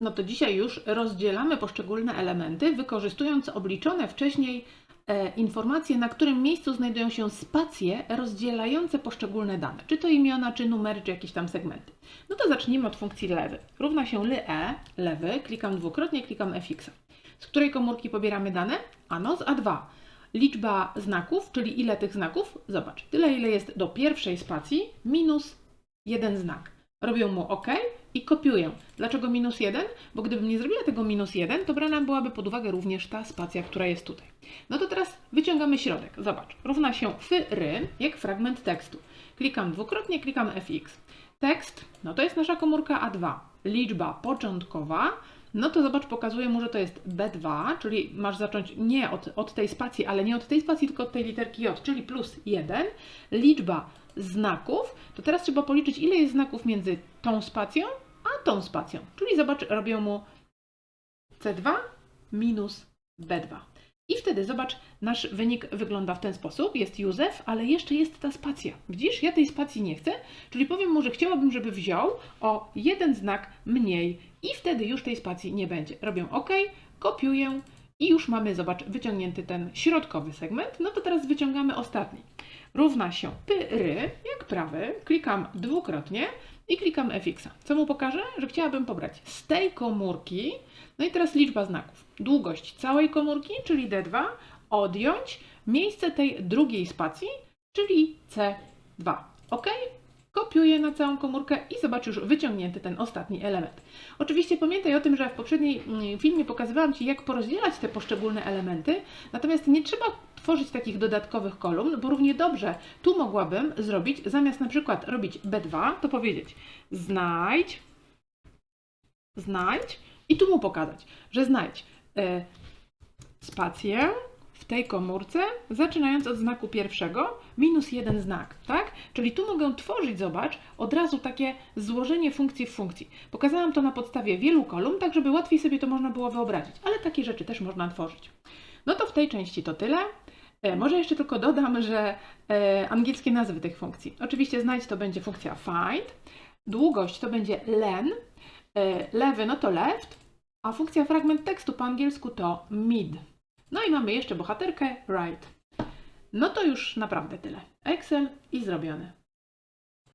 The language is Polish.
No to dzisiaj już rozdzielamy poszczególne elementy, wykorzystując obliczone wcześniej e, informacje, na którym miejscu znajdują się spacje rozdzielające poszczególne dane, czy to imiona, czy numery, czy jakieś tam segmenty. No to zacznijmy od funkcji lewy. Równa się ly.e, lewy, klikam dwukrotnie, klikam fx. Z której komórki pobieramy dane? Ano z A2. Liczba znaków, czyli ile tych znaków? Zobacz, tyle ile jest do pierwszej spacji minus jeden znak. Robię mu OK i kopiuję. Dlaczego minus 1? Bo gdybym nie zrobiła tego minus 1, to brana byłaby pod uwagę również ta spacja, która jest tutaj. No to teraz wyciągamy środek. Zobacz, równa się fyry, jak fragment tekstu. Klikam dwukrotnie, klikam fx. Tekst, no to jest nasza komórka A2. Liczba początkowa, no to zobacz, pokazuje mu, że to jest B2, czyli masz zacząć nie od, od tej spacji, ale nie od tej spacji, tylko od tej literki J, czyli plus 1. Liczba znaków, to teraz trzeba policzyć, ile jest znaków między tą spacją, tą spacją. Czyli zobacz, robią mu C2 minus B2. I wtedy zobacz, nasz wynik wygląda w ten sposób. Jest Józef, ale jeszcze jest ta spacja. Widzisz, ja tej spacji nie chcę, czyli powiem mu, że chciałabym, żeby wziął o jeden znak mniej i wtedy już tej spacji nie będzie. Robię OK, kopiuję i już mamy, zobacz, wyciągnięty ten środkowy segment. No to teraz wyciągamy ostatni. Równa się pyry, prawy, klikam dwukrotnie i klikam fx. Co mu pokażę? Że chciałabym pobrać z tej komórki, no i teraz liczba znaków. Długość całej komórki, czyli D2, odjąć miejsce tej drugiej spacji, czyli C2. OK? Kopiuję na całą komórkę i zobacz już wyciągnięty ten ostatni element. Oczywiście pamiętaj o tym, że w poprzedniej mm, filmie pokazywałam Ci, jak porozdzielać te poszczególne elementy, natomiast nie trzeba tworzyć takich dodatkowych kolumn, bo równie dobrze tu mogłabym zrobić, zamiast na przykład robić B2, to powiedzieć znajdź, znajdź i tu mu pokazać, że znajdź y, spację w tej komórce, zaczynając od znaku pierwszego, minus jeden znak, tak? Czyli tu mogę tworzyć, zobacz, od razu takie złożenie funkcji w funkcji. Pokazałam to na podstawie wielu kolumn, tak żeby łatwiej sobie to można było wyobrazić, ale takie rzeczy też można tworzyć. No to w tej części to tyle. E, Może jeszcze tylko dodam, że e, angielskie nazwy tych funkcji. Oczywiście znajdź to będzie funkcja find, długość to będzie len, e, lewy no to left, a funkcja fragment tekstu po angielsku to mid. No i mamy jeszcze bohaterkę right. No to już naprawdę tyle. Excel i zrobione.